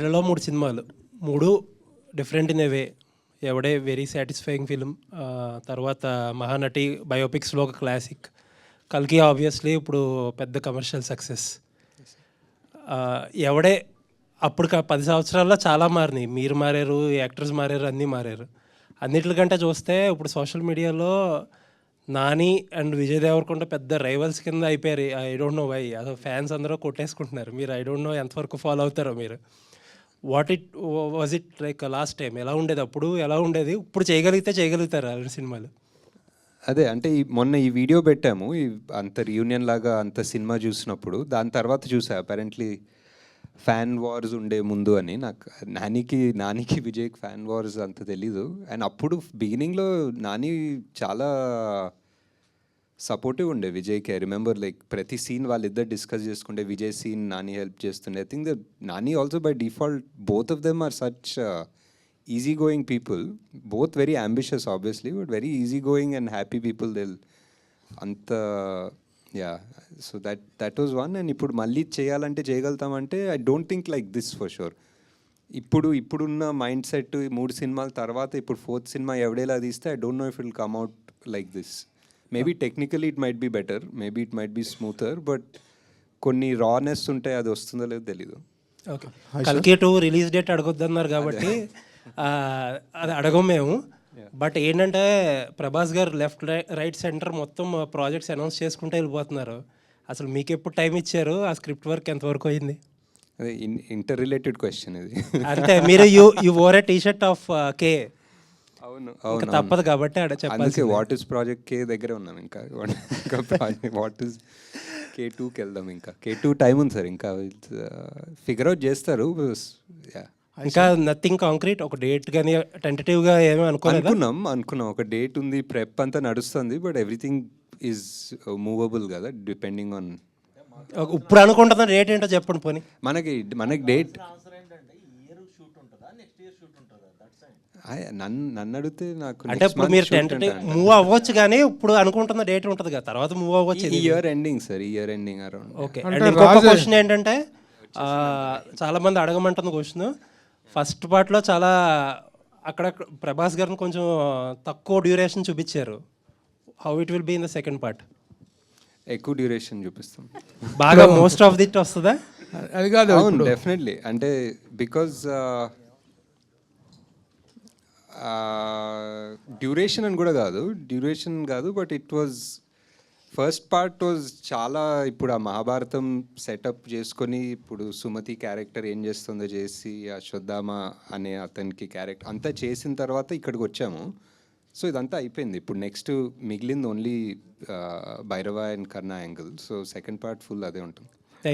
నెలలో మూడు సినిమాలు. మూడు different in a way. Yevade very satisfying film తర్వాత మహానటి బయోపిక్స్లో ఒక క్లాసిక్ కల్కి ఆబ్వియస్లీ ఇప్పుడు పెద్ద కమర్షియల్ సక్సెస్ ఎవడే అప్పుడు కా- పది సంవత్సరాల్లో చాలా మారినాయి. మీరు మారారు యాక్టర్స్ మారారు అన్నీ మారారు. అన్నిటికంటే చూస్తే ఇప్పుడు సోషల్ మీడియాలో నాని అండ్ విజయ్ దేవరకొండ పెద్ద రైవల్స్ కింద అయిపోయారు. ఐ డోంట్ నో వై అసలు ఫ్యాన్స్ అందరూ కొట్టేసుకుంటున్నారు. మీరు ఐ డోంట్ నో ఎంతవరకు ఫాలో అవుతారో మీరు. What it was it like last time? ఎలా ఉండేది? అప్పుడు ఎలా ఉండేది? ఇప్పుడు చేయగలిగితే చేయగలుగుతారు అలాంటి సినిమాలు? అదే అంటే ఈ మొన్న ఈ వీడియో పెట్టాము ఈ అంత రియూనియన్ లాగా అంత సినిమా చూసినప్పుడు దాని తర్వాత చూసా. అపారెంట్లీ ఫ్యాన్ వార్స్ ఉండే ముందు అని. నాకు నానికి నానికి విజయ్ ఫ్యాన్ వార్స్ అంత తెలీదు. అండ్ అప్పుడు బిగినింగ్లో నాని చాలా సపోర్టివ్ ఉండే. విజయ్కి ఐ రిమెంబర్ లైక్ ప్రతి సీన్ వాళ్ళిద్దరు డిస్కస్ చేసుకుంటే విజయ్ సీన్ నాని హెల్ప్ చేస్తుండే. I think the Nani also by default both of them are such easy going people both very ambitious obviously but very easy going and happy people Dil అంత yeah so that that was one and ఇప్పుడు మళ్ళీ చేయాలంటే చేయగలుగుతామంటే I don't think like this for sure ఇప్పుడు ఇప్పుడున్న mind set ఈ మూడు సినిమాల తర్వాత ఇప్పుడు ఫోర్త్ సినిమా ఎవడేలా తీస్తే I don't know if will come out like this maybe technically it might be better maybe it might be smoother but కొన్ని రానెస్ ఉంటాయి అది వస్తుందో లేదో తెలీదు. ఓకే కల్కి టూ రిలీజ్ డేట్ అడగొద్దన్నారు కాబట్టి అది. అడగం మేము. బట్ ఏంటంటే Prabhas garu left right center మొత్తం ప్రాజెక్ట్స్ అనౌన్స్ చేసుకుంటే వెళ్ళిపోతున్నారు. అసలు మీకు ఎప్పుడు టైం ఇచ్చారు? ఆ స్క్రిప్ట్ వర్క్ ఎంతవరకు అయింది ఇంటర్ రిలేటెడ్ క్వశ్చన్ ఇది. అంటే మీరు U U or A T shirt of K అవును. తప్పదు కాబట్టి ఆడ చెప్పాలి అందుకే వాట్ ఇస్ ప్రాజెక్ట్ కే దగ్గరే ఉన్నాం ఇంకా. వాట్ ఇస్ కే టూకి వెళ్దాం ఇంకా. కే టూ టైం ఉంది సార్ ఇంకా. ఫిగర్ అవుట్ చేస్తారు. Yeah. ఇంకా నథింగ్ కాంక్రీట్ ఒక డేట్ కానీ టెంటేటివ్గా ఏమీ అనుకోలేదా? అనుకున్నాం అనుకున్నాం. ఒక డేట్ ఉంది ప్రెప్ అంతా నడుస్తుంది బట్ ఎవ్రీథింగ్ ఈజ్ మూవబుల్ కదా డిపెండింగ్ ఆన్ ఇప్పుడు అనుకుంటున్న డేట్ ఏంటో చెప్పండి పోనీ. మనకి మనకి డేట్ నన్ను నన్ను అడిగితే నాకు అంటే ఇప్పుడు మీరు మూవ్ అవ్వచ్చు కానీ ఇప్పుడు అనుకుంటున్న డేట్ ఉంటుంది కదా తర్వాత మూవ్ అవ్వచ్చు ఈ year ending sir year ending around okay. And ఇంకొక క్వశ్చన్ ఏంటంటే ఆ, చాలా మంది అడగమంటున్న క్వశ్చన్ ఫస్ట్ పార్ట్లో చాలా అక్కడ ప్రభాస్ గారిని కొంచెం తక్కువ డ్యూరేషన్ చూపించారు. How it will be in the second part ఎక్కువ డ్యూరేషన్ చూపిస్తాం. బాగా మోస్ట్ ఆఫ్ దిట్ వస్తుందా? అది కాదు డెఫినెట్లీ అంటే బికాజ్ డ్యూరేషన్ అని కూడా కాదు. డ్యూరేషన్ కాదు but it was first part was చాలా ఇప్పుడు ఆ మహాభారతం సెటప్ చేసుకొని ఇప్పుడు సుమతి క్యారెక్టర్ ఏం చేస్తుందో చేసి ఆ అనే అతనికి క్యారెక్టర్ అంతా చేసిన తర్వాత ఇక్కడికి వచ్చాము. సో ఇదంతా అయిపోయింది. ఇప్పుడు నెక్స్ట్ మిగిలింది only Bhairava and Karna angle. So second part full అదే ఉంటుంది.